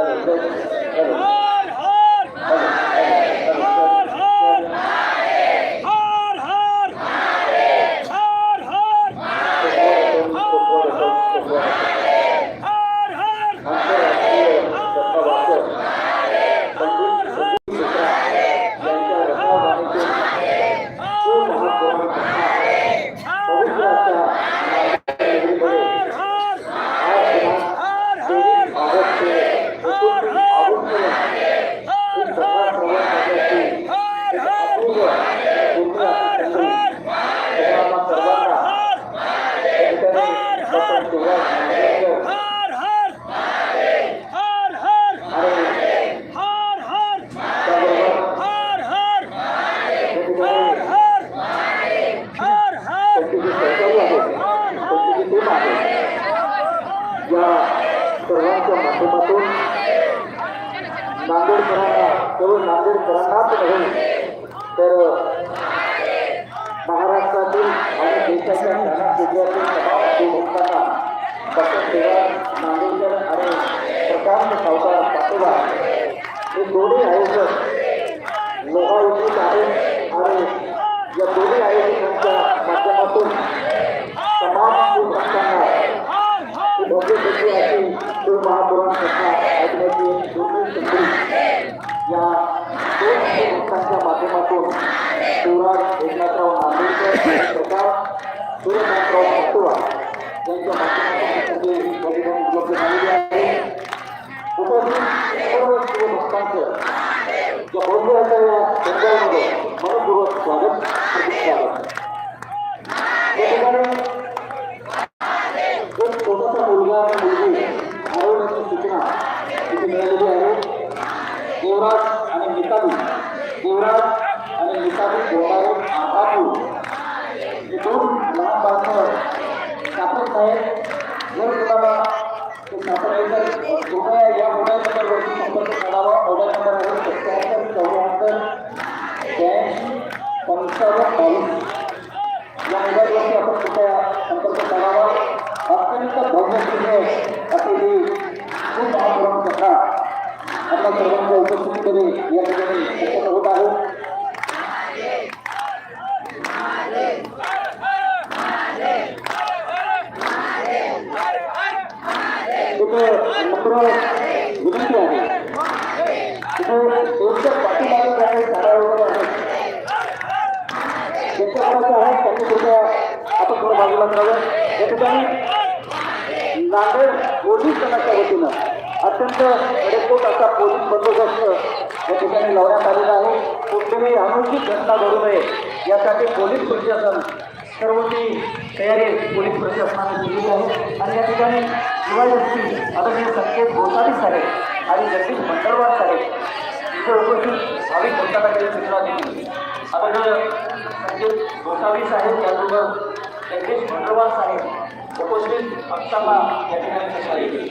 Amém. नांदेडकरांना केवळ नांदेडकरांनाच नव्हे तर महाराष्ट्रातील आणि देशाच्या कानाकोपऱ्यातील तमाम शिवभक्तांना डॉक्टर सेवा नांदेडकर आणि प्रकाश सावकार पाठोबा या दोन शिवभक्तांच्या माध्यमातून शिवराज एकनाथराव नांदेडकर आणि प्रकाश सूर्यनाथराव पटुवा यांच्या माध्यमातून ही संधी या ठिकाणी उपलब्ध झालेली आहे उपस्थित सर्व शिवभक्तांचं या भव्य अशा या बेंगॉलमध्ये मनपूर्वक स्वागत स्वागत kurang dan bisa digolong apa pun itu lambatnya tapi saya yang pertama kesehatan itu juga yang mulai terjadi seperti kalau orang yang harus kesehatan kesehatan dan konservasi yang mulai yang kita untuk kesehatan अत्यंत भव्य सुंदर असे हे खूप आक्रम कथा आपल्या सर्वांच्या yang या ठिकाणी होत आहे विनंती आहे पाठीमागे आहे आहे त्यांनी आपण थोडं बाजूला करावं या ठिकाणी नांदेड पोलीस दलाच्या वतीनं अत्यंत कडेकोट असा पोलीस बंदोबस्त या ठिकाणी लावण्यात आलेला आहे कुठलीही अनुचित घटना घडू नये यासाठी पोलीस प्रशासन सर्व ती तयारी पोलीस प्रशासनाने केलेली आहे. आणि या ठिकाणी शिवाजी आदरणीय संकेत गोसावी साहेब आणि जगदीश मंडळवार साहेब इथे उपस्थित भाविक भक्तांना काही सूचना दिली. आपण संकेत म्हणजे गोसावी साहेब त्याबरोबर जगदीश मंडळवार साहेब उपस्थित भक्तांना या ठिकाणी सूचना दिली